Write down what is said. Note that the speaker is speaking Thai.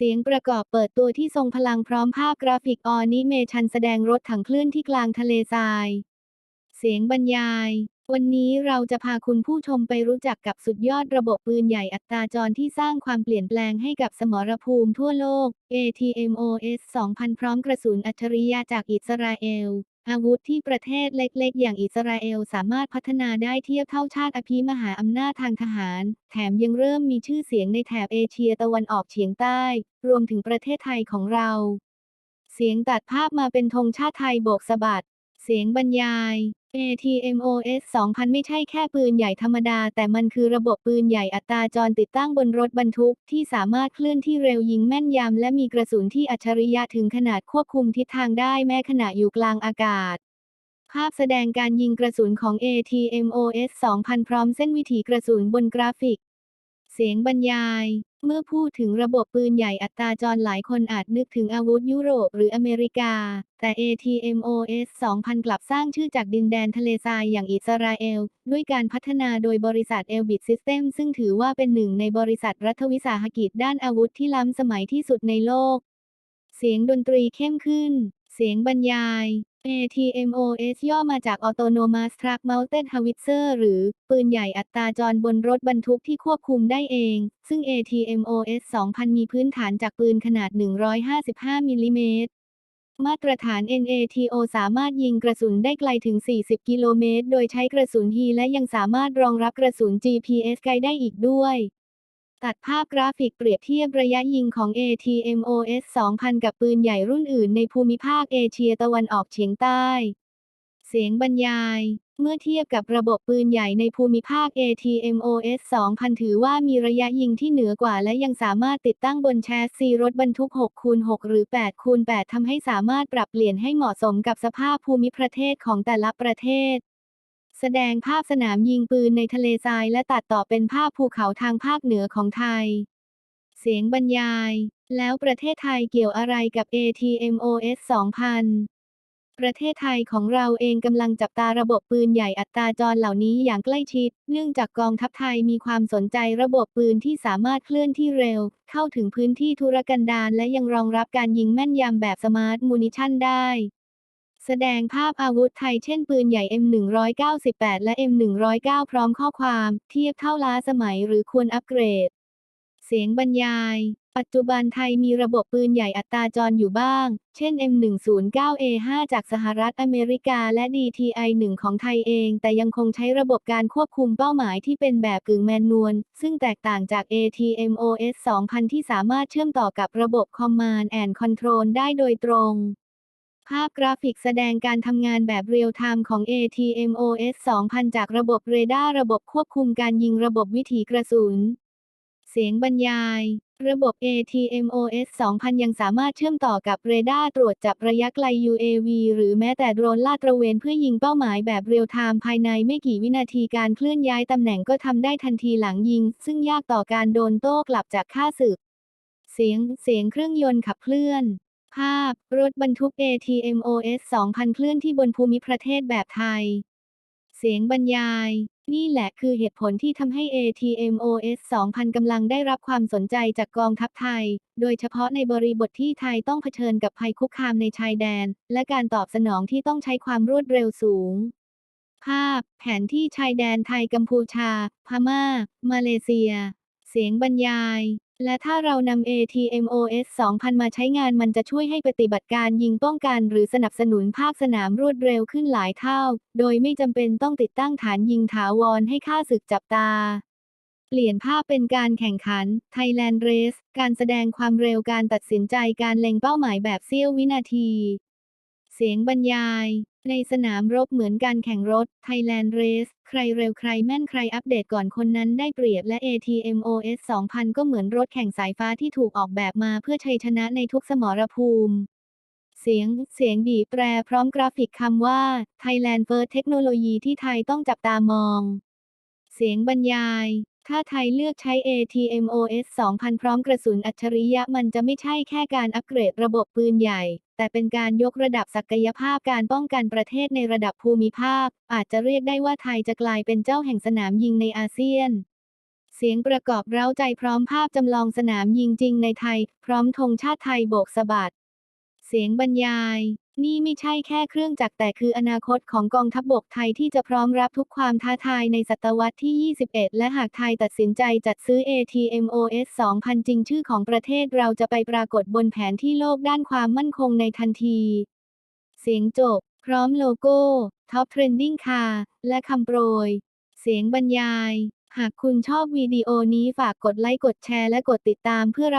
เสียงประกอบเปิดตัวที่ทรงพลังพร้อมภาพกราฟิกออนิเมชันแสดงรถถังเคลื่อนที่กลางทะเลทราย เสียงบรรยาย วันนี้เราจะพาคุณผู้ชมไปรู้จักกับสุดยอดระบบปืนใหญ่อัตราจรที่สร้างความเปลี่ยนแปลงให้กับสมรภูมิทั่วโลก ATMOS 2000 พร้อมกระสุนอัจฉริยะจากอิสราเอล อาวุธที่ประเทศเล็กๆ อย่างอิสราเอลสามารถพัฒนาได้เทียบเท่าชาติอภิมหาอำนาจทางทหาร แถมยังเริ่มมีชื่อเสียงในแถบเอเชียตะวันออกเฉียงใต้ รวมถึงประเทศไทยของเรา เสียงตัดภาพมาเป็นธงชาติไทยโบกสะบัด เสียงบรรยาย ATMOS 2000 ไม่ใช่แค่ปืนใหญ่ธรรมดา แต่มันคือระบบปืนใหญ่อัตราจรติดตั้งบนรถบรรทุก ที่สามารถเคลื่อนที่เร็วยิงแม่นยำ และมีกระสุนที่อัจฉริยะถึงขนาดควบคุมทิศทางได้แม้ขณะอยู่กลางอากาศ ภาพแสดงการยิงกระสุนของ ATMOS 2000 พร้อมเส้นวิถีกระสุนบนกราฟิก เสียงบรรยาย เมื่อพูดถึงระบบปืนใหญ่อัตราจรหลายคนอาจนึกถึงอาวุธยุโรปหรืออเมริกา แต่ ATMOS 2000 กลับสร้างชื่อจากดินแดนทะเลทรายอย่างอิสราเอล ด้วยการพัฒนาโดยบริษัท Elbit System ซึ่งถือว่าเป็นหนึ่งในบริษัทรัฐวิสาหกิจด้านอาวุธที่ล้ำสมัยที่สุดในโลก เสียงดนตรีเข้มขึ้น เสียงบรรยาย ATMOS ย่อมาจาก Autonomous Truck Mounted Howitzer หรือ ปืนใหญ่อัตราจรบนรถบรรทุกที่ควบคุมได้เอง ซึ่ง ATMOS 2000 มีพื้นฐานจากปืนขนาด 155 มิลลิเมตร มาตรฐาน NATO สามารถยิงกระสุนได้ไกลถึง 40 กิโลเมตร โดยใช้กระสุน He และยังสามารถรองรับกระสุน GPS ไกลได้อีกด้วย ตัดภาพกราฟิกเปรียบเทียบระยะยิงของ ATMOS 2000 กับปืนใหญ่รุ่นอื่นในภูมิภาคเอเชียตะวันออกเฉียงใต้ เสียงบรรยาย เมื่อเทียบกับระบบปืนใหญ่ในภูมิภาค ATMOS 2000 ถือว่ามีระยะยิงที่เหนือกว่าและยังสามารถติดตั้งบนแชสซีรถบรรทุก6คูณ6หรือ8คูณ8ทำให้สามารถปรับเปลี่ยนให้เหมาะสมกับสภาพภูมิประเทศของแต่ละประเทศ แสดงภาพสนามยิงปืนในทะเลทรายและตัดต่อเป็นภาพภูเขาทางภาคเหนือของไทย เสียงบรรยาย แล้วประเทศไทยเกี่ยวอะไรกับ ATMOS 2000ประเทศไทยของเราเองกำลังจับตาระบบปืนใหญ่อัตราจรเหล่านี้อย่างใกล้ชิด เนื่องจากกองทัพไทยมีความสนใจระบบปืนที่สามารถเคลื่อนที่เร็ว เข้าถึงพื้นที่ธุรกันดารและยังรองรับการยิงแม่นยำแบบสมาร์ทมูนิชั่นได้ แสดงภาพอาวุธไทยเช่นปืนใหญ่ M198 และ M109 พร้อมข้อความ เทียบเท่าล้าสมัยหรือควรอัปเกรด เสียงบรรยาย ปัจจุบันไทยมีระบบปืนใหญ่อัตราจรอยู่บ้าง เช่น M109A5 จากสหรัฐอเมริกาและ DTI-1 ของไทยเอง แต่ยังคงใช้ระบบการควบคุมเป้าหมายที่เป็นแบบกึ่งแมนนวล ซึ่งแตกต่างจาก ATMOS 2000 ที่สามารถเชื่อมต่อกับระบบ Command and Control ได้โดยตรง ภาพกราฟิกแสดงการทำงานแบบเรียลไทม์ของ ATMOS 2000 จากระบบเรดาร์ระบบควบคุมการยิงระบบวิถีกระสุน เสียงบรรยาย ระบบ ATMOS 2000 ยังสามารถเชื่อมต่อกับเรดาร์ตรวจจับระยะไกล UAV หรือแม้แต่โดรนลาดตระเวนเพื่อยิงเป้าหมายแบบเรียลไทม์ภายในไม่กี่วินาทีการเคลื่อนย้ายตำแหน่งก็ทำได้ทันทีหลังยิง ซึ่งยากต่อการโดนโต้กลับจากค่าศึก เสียงเสียงเครื่องยนต์ขับเคลื่อน ภาพ รถบรรทุก ATMOS 2000 เคลื่อนที่บนภูมิประเทศแบบไทย เสียงบรรยาย นี่แหละคือเหตุผลที่ทำให้ ATMOS 2000 กำลังได้รับความสนใจจากกองทัพไทย โดยเฉพาะในบริบทที่ไทยต้องเผชิญกับภัยคุกคามในชายแดน และการตอบสนองที่ต้องใช้ความรวดเร็วสูงภาพ แผนที่ชายแดนไทยกัมพูชา พม่า มาเลเซีย เสียงบรรยาย และถ้าเรานำ ATMOS 2000 มาใช้งานมันจะช่วยให้ปฏิบัติการยิงป้องกันหรือสนับสนุนภาคสนามรวดเร็วขึ้นหลายเท่า โดยไม่จำเป็นต้องติดตั้งฐานยิงถาวรให้ค่าศึกจับตา เปลี่ยนภาพเป็นการแข่งขัน Thailand Race การแสดงความเร็วการตัดสินใจการเล็งเป้าหมายแบบเสี้ยววินาที เสียงบรรยาย ในสนามรบเหมือนการแข่งรถ Thailand Race ใครเร็วใครแม่นใครอัปเดตก่อนคนนั้นได้เปรียบและ ATMOS 2000 ก็เหมือนรถแข่งสายฟ้าที่ถูกออกแบบมาเพื่อชัยชนะในทุกสมรภูมิ เสียง เสียงบีบแตรพร้อมกราฟิกคำว่า Thailand First เทคโนโลยีที่ไทยต้องจับตามอง เสียงบรรยายถ้าไทยเลือกใช้ ATMOS 2000 พร้อมกระสุนอัจฉริยะมันจะไม่ใช่แค่การอัปเกรดระบบปืนใหญ่ แต่เป็นการยกระดับศักยภาพการป้องกันประเทศในระดับภูมิภาค อาจจะเรียกได้ว่าไทยจะกลายเป็นเจ้าแห่งสนามยิงในอาเซียน เสียงประกอบเร้าใจพร้อมภาพจำลองสนามยิงจริงในไทย พร้อมธงชาติไทยโบกสะบัด เสียงบรรยาย นี่ไม่ใช่แค่เครื่องจักรแต่คืออนาคตของกองทัพบบกไทยที่จะพร้อมรับทุกความท้าทายในศตวรรษที่ 21 และหากไทยตัดสินใจจัดซื้อ ATMOS 2000 จริงชื่อของประเทศเราจะไปปรากฏบนแผนที่โลกด้านความมั่นคงในทันที เสียงจบ พร้อมโลโก้ Top Trending Car และคำโปรย เสียงบรรยาย หากคุณชอบวิดีโอนี้ฝากกดไลค์กดแชร์และกดติดตามเพื่อรับ